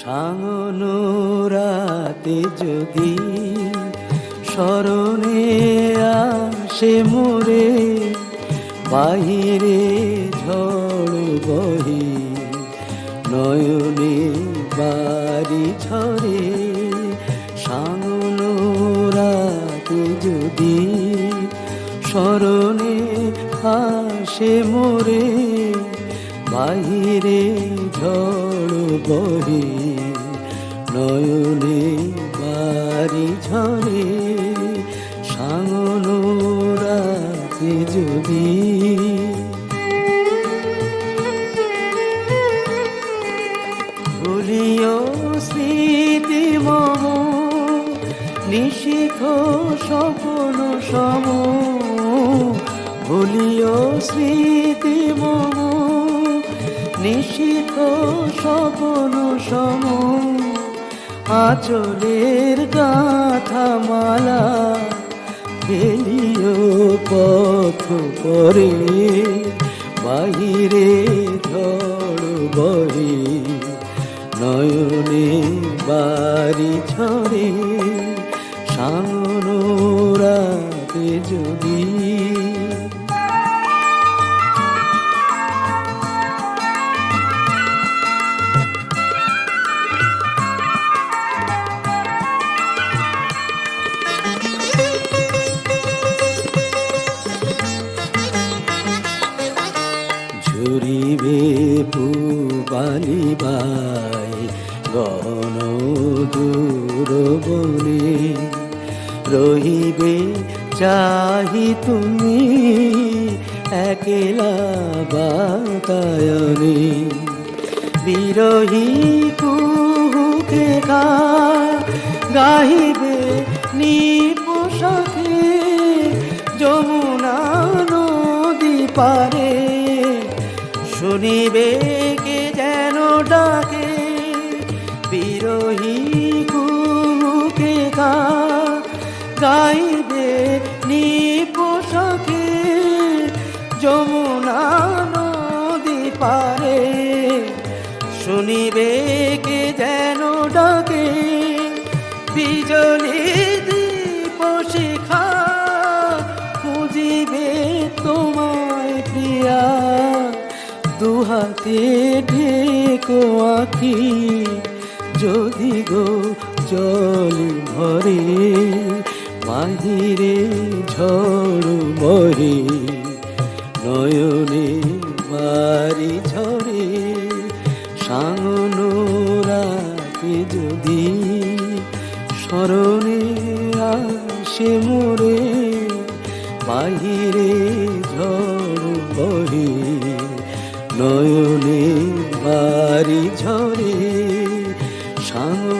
সাঙনো রাতে যদি স্মরণে আসে মোরে, বাহিরে ঝড় বহি, নয়নে বাড়ি ঝরে। সাঙনো রাতে যদি স্মরণে আসে মোরে, বাহিরে ঝড় বহে। রাতে যদি। ভুলিও স্মৃতি মম নিশিখ স্বপন সম। ভুলিও স্মৃতি মম নিশিখ স্বপন সম। আচলের গাথা মালা ফেলিও পথ পরে বাহিরে ঝড় বরে নয়নে বাড়ি ছড়ে সামন রাতে যদি দূর বনে রহিবে চাহি তুমি একলা বাতায়নে। বিরহী কুহুকে গাহিবে নিপোষাকে যমুনা নদী পারে। শুনিবে কে যেন ডাকে বিরহী বিজলি দীপ শিখা খুঁজিবে তোমায় প্রিয়া। দুহাতে ঢেকো আঁকি যদি গো জল ভরে, বাহিরে ঝড় মরে, নয়নে আসে মোরে বাহিরে ঝড় বহে। নয়নে বাড়ি ঝরে সাঙন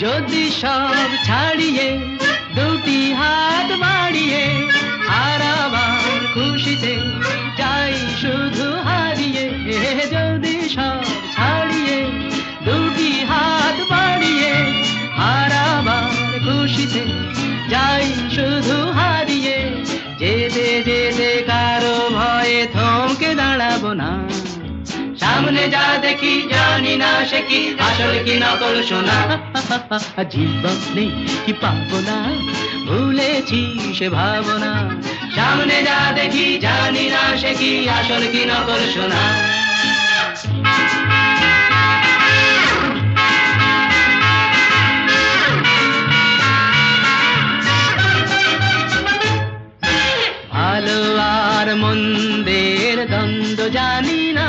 শোনা সব ছাড়িয়ে দুটি হাত বাড়িয়ে আর আবার খুশিতে যাই শুধু হারিয়ে যদি সব ছাড়িয়ে দুটি হাত বাড়িয়ে আর আবার খুশিতে যাই শুধু হারিয়ে যেতে যেতে কারও ভয়ে থমকে দাঁড়াবো না। সামনে যা দেখি জানি না সে কি আসল কি নকল শোনা। জীবন নেই কি পাবো না ভুলেছি সে ভাবনা। সামনে যা দেখি জানি না সে কি আসল কি নকল শোনা। ভালো আর মন্দের দ্বন্দ্ব জানি না।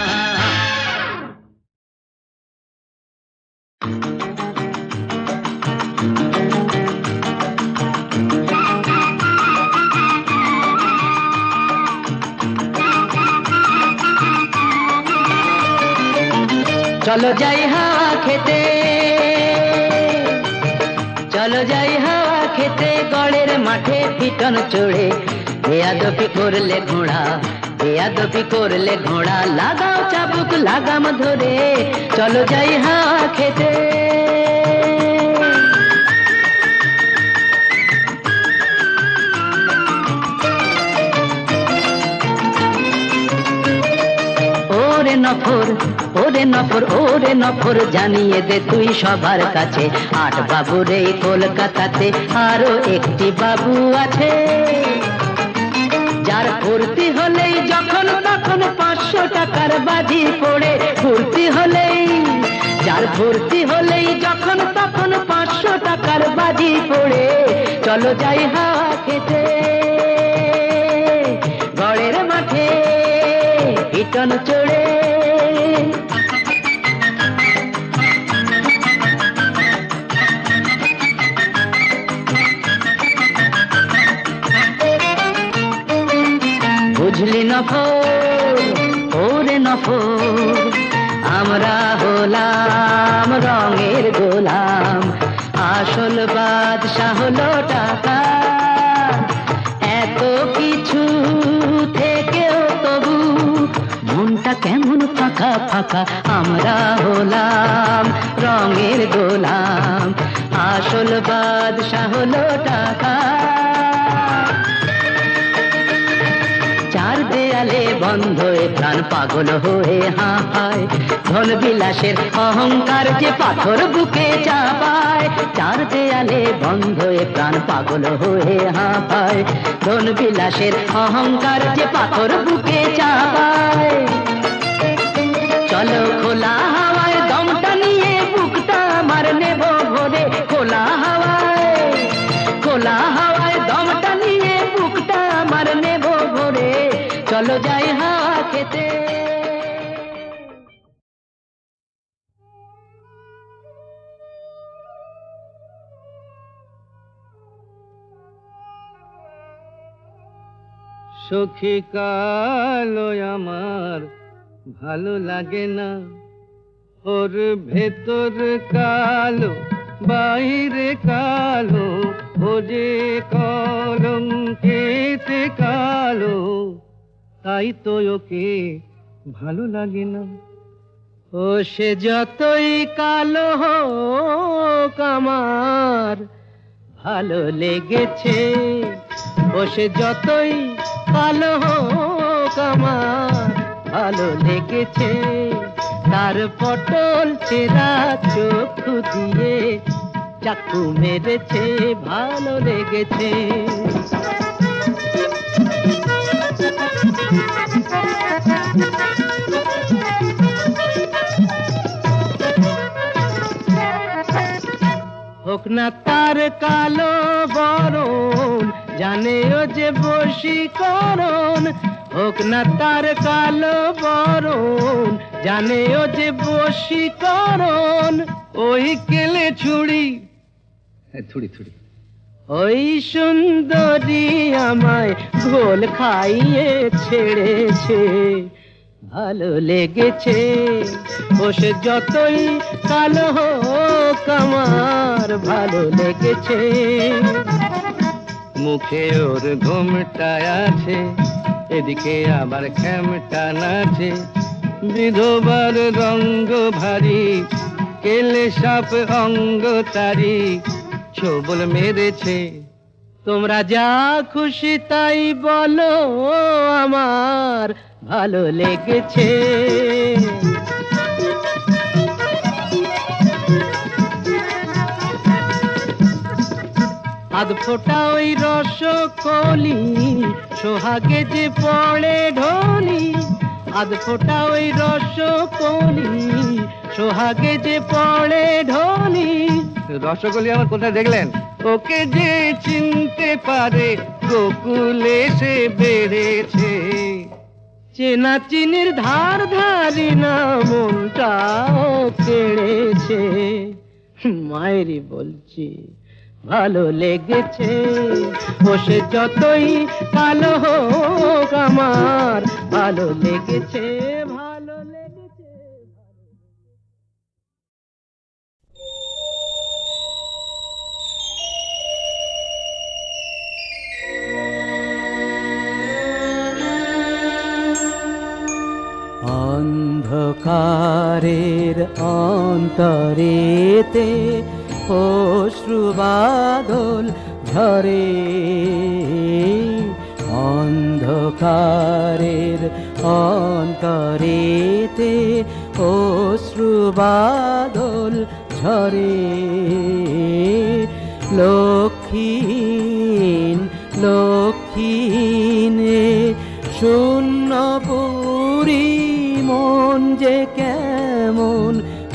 চলো যাই হাওয়া খেতে। চলো যাই হাওয়া খেতে, গড়ের মাঠে পিটন চড়ে। বেয়াদপি করলে ঘোড়া? বেয়াদপি করলে ঘোড়া? লাগাও চাবুক, লাগাম ধরে। চলো যাই হাওয়া খেতে। ওরে নফর ওরে নফর ওরে নফর জানিয়ে দে তুই সবার কাছে। আট বাবুর এই কলকাতাতে আরও একটি বাবু আছে। যার ফুর্তি হলেই যখন তখন পাঁচশো টাকার বাজি পড়ে। ফুর্তি হলেই, যার ফুর্তি হলেই যখন তখন পাঁচশো টাকার বাজি পড়ে। চলো যাই হাওয়া খেতে, গড়ের মাঠে, পিটন চড়ে। ওরে নফর আমরা হলাম রঙের গোলাম। আসল বাদশাহ হলো টাকা এত কিছু থেকেও তবু মনটা কেমন ফাঁকা ফাঁকা, আমরা হলাম রঙের গোলাম। আসল বাদশাহ হলো টাকা বন্ধ প্রাণ পাগল হয়ে হা হায় ধন বিলাসের অহংকার যে পাথর বুকে চাপায়। চার দেয়ালে বন্ধ প্রাণ পাগল হয়ে হা হায় ধন বিলাসের অহংকার যে পাথর বুকে চাপায়। চলো খোলা সখী কালো আমার ভালো লাগে না। ওর ভেতর কালো, বাইরে কালো, ও যে কলম কেতে কালো তাই তো ওকে ভালো লাগে না। ও, সে যতই কালো হোক আমার, ভালো লেগেছে। ও, সে যতই কালো হোক আমার, ভালো লেগেছে। তার পটল চেরা চোখ দিয়ে চাকু মেরেছে, ভালো লেগেছে। হোক না তার কালো বরণ, জানে ও যে বশীকরণ। হোক না তার কালো বরণ, জানে ও যে বশীকরণ। ওই কেলে ছুড়ি থুড়ি থুড়ি ওই সুন্দরী আমায় ঘোল খাইয়ে ছেড়েছে। ভালো লেগেছে বসে যতই কালো হোক আমার, ভালো লেগেছে। মুখে ওর ঘুমটা আছে, এদিকে আবার খ্যামটা নাচে। বিধবার রঙ্গ ভারী, কেলে সাপ অঙ্গ তারি ছোবল মেরেছে। তোমরা যা খুশি তাই বলো, আমার ভালো লেগেছে। আধ ফোটা ওই রসকলি, সোহাগে যে পড়ে ঢলি। আধ ফোটা ওই রসকলি, সোহাগে যে পড়ে ঢলি। রসগোল্লা আমার কোথায় দেখলেন? ওকে যে চিনতে পারে, গোকুলে সে বেড়েছে। চেনা চিনির ধার ধারি না, মনটাও কেড়েছে। মায়েরই বলছি, ভালো লেগেছে। বসে যতই কালো হোক আমার, ভালো লেগেছে। অন্ধকারের অন্তরেতে অশ্রুবাদল ঝরে। অন্ধকারের অন্তরেতে অশ্রুবাদল ঝরে। লক্ষ্মীন লক্ষ্মীনে শূন্যপুরী মন যে কেমন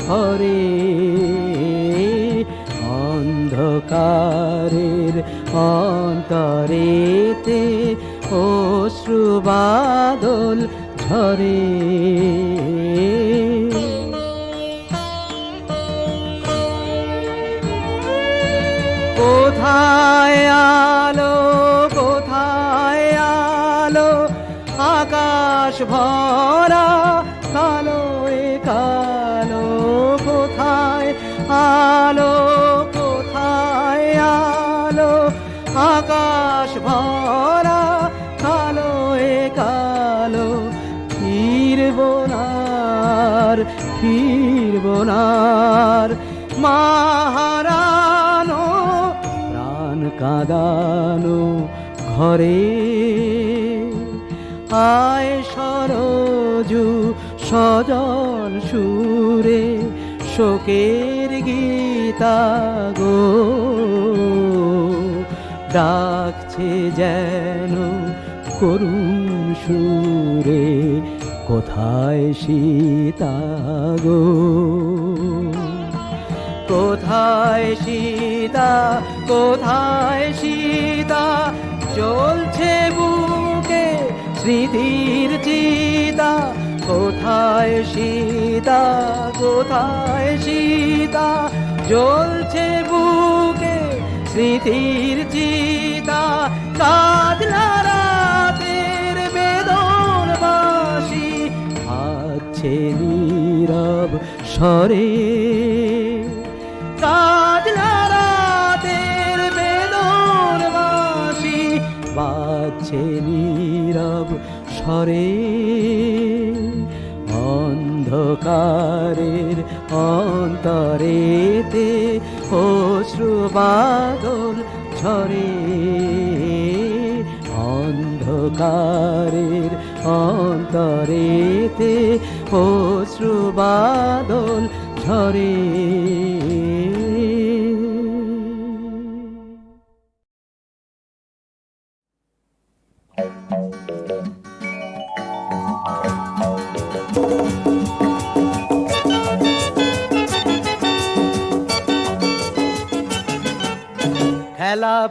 হরে অন্ধকারের অন্তরেতে অশ্রুবাদল ঝরে। কোথায় আলো কোথায় আলো আকাশ ভরা আলো, কোথায় আলো? আকাশ ভরা, কালো এ কালো। ফিরব নার ফিরব নার মাহারানো, প্রাণ কাঁদানো ঘরে। আয় সরজু, সজল সুরে শোকের গীতা গো। ডাকছে যেন করুণ সুরে, কোথায় সীতা গো? কোথায় সীতা কোথায় সীতা? চলছে বুকে স্মৃতির চিতা কোথায় সীতা কোথায় সীতা? জ্বলছে বুকে স্মৃতির চিতা কাজলা রাতের বেদন বাসি আছে নীরব স্বরে। কাজলা রাতের বেদন বাসি বাজছে নীরব স্বরে। অন্ধকারের অন্তরেতে অশ্রুবাদল ঝরে। অন্ধকারের অন্তরেতে অশ্রুবাদল ঝরে।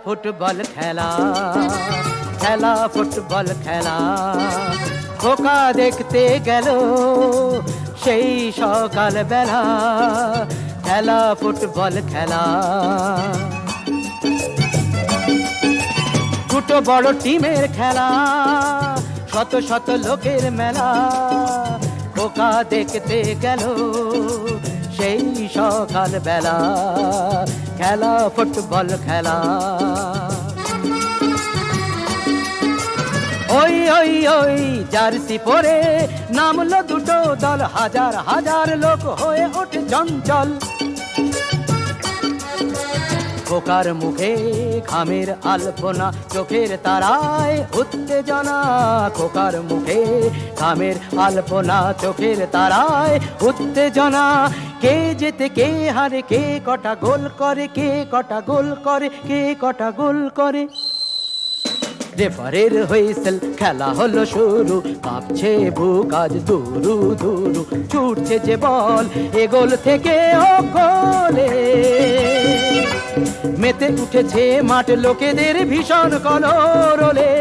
ফুটবল খেলা খেলা, ফুটবল খেলা। খোকা দেখতে গেল সেই সকাল বেলা খেলা, ফুটবল খেলা। দুটো বড় টিমের খেলা, শত শত লোকের মেলা। খোকা দেখতে গেল সেই সকাল বেলা খেলা, ফুটবল খেলা। ওই ওই ওই, জার্সি পরে নামলো দুটো দল, হাজার হাজার লোক হয়ে ওঠে চঞ্চল। খোকার মুখে ঘামের আলপনা, চোখের তারায় উত্তেজনা। খোকার মুখে ঘামের আলপনা, চোখের তারায় উত্তেজনা। কে যেতে কে হারে, কে কটা গোল করে, কে কটা গোল করে, কে কটা গোল করে? রেফারের হুইসেল খেলা হলো শুরু, কাঁপছে বুক আজ দুরু দুরু, ছুটছে যে বল এ গোল থেকে ও গোলে। মেতে উঠেছে মাঠ, লোকেদের ভীষণ কলরলে।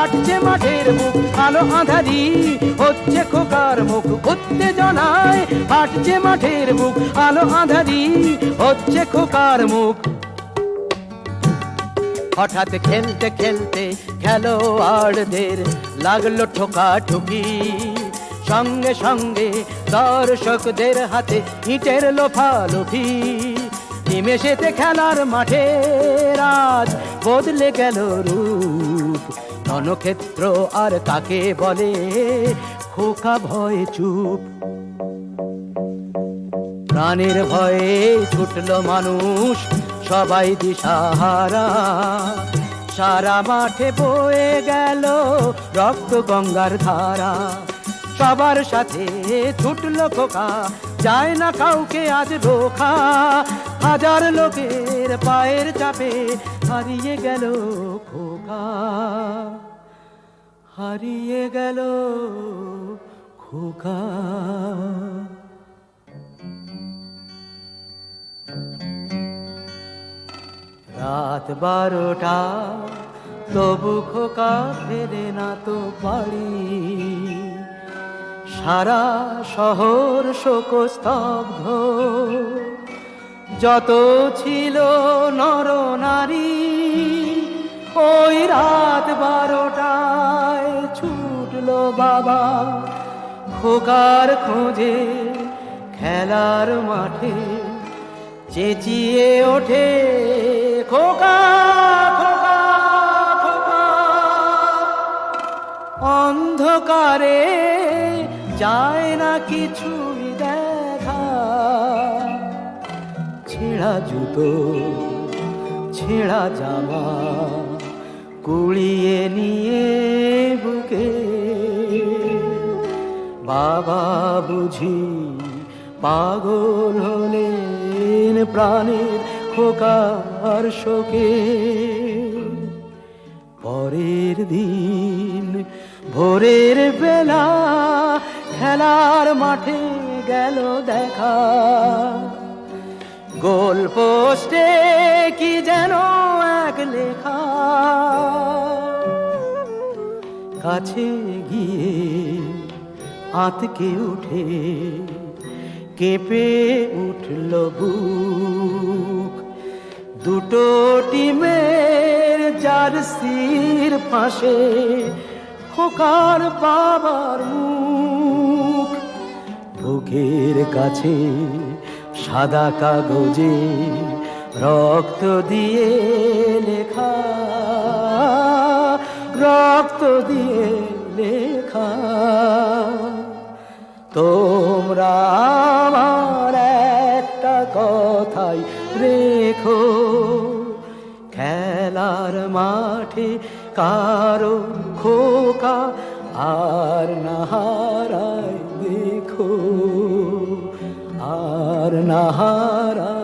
ফাটছে মাঠের মুখ, আলো আঁধারি হচ্ছে খোকার মুখ। উত্তেজনায় ফাটছে মাঠের মুখ, আলো আঁধারি হচ্ছে খোকার মুখ। হঠাৎ খেলতে খেলতে খেলোয়াড়দের লাগল ঠোকা ঠুকি সঙ্গে সঙ্গে দর্শকদের হাতে ইটের লোফালোফি। নিমেষেতে খেলার মাঠে রাজ বদলে গেল রূপ। রণক্ষেত্র আর কাকে বলে? খোকা ভয়ে চুপ। প্রাণের ভয়ে ছুটলো মানুষ সবাই দিশাহারা। সারা মাঠে বয়ে গেল রক্ত গঙ্গার ধারা। সবার সাথে ছুটলো খোকা, যায় না কাউকে আজ রোখা হাজার লোকের পায়ের চাপে হারিয়ে গেল হারিয়ে গেল খোকা। রাত বারোটা, তবু খোকা ফেরে না তো বাড়ি। সারা শহর শোক স্তব্ধ যত ছিল নর নারী ওই রাত বারোটায় ছুটলো বাবা খোকার খোঁজে খেলার মাঠে, চেঁচিয়ে ওঠে, খোকা খোকা খোকা। অন্ধকারে যায় না কিছুই দেখা। ছেঁড়া জুতো, ছেঁড়া জামা কুড়িয়ে নিয়ে বুকে। বাবা বুঝি পাগল হলেন প্রাণের খোকার শোকে। পরের দিন ভোরের বেলা খেলার মাঠে গেল দেখা। গোল পোস্টে কি যেন এক লেখা কাছে গিয়ে আতকে উঠে কেঁপে উঠল বুক। দুটো টিমের জার্সির পাশে খোকার বাবার মুখ। বুকের কাছে সাদা কাগজে রক্ত দিয়ে লেখা, রক্ত দিয়ে লেখা। তোমরা আমার একটা কথাই রেখো, খেলার মাঠে কারও খোকা আর না হারায় দেখো, আর না হারায়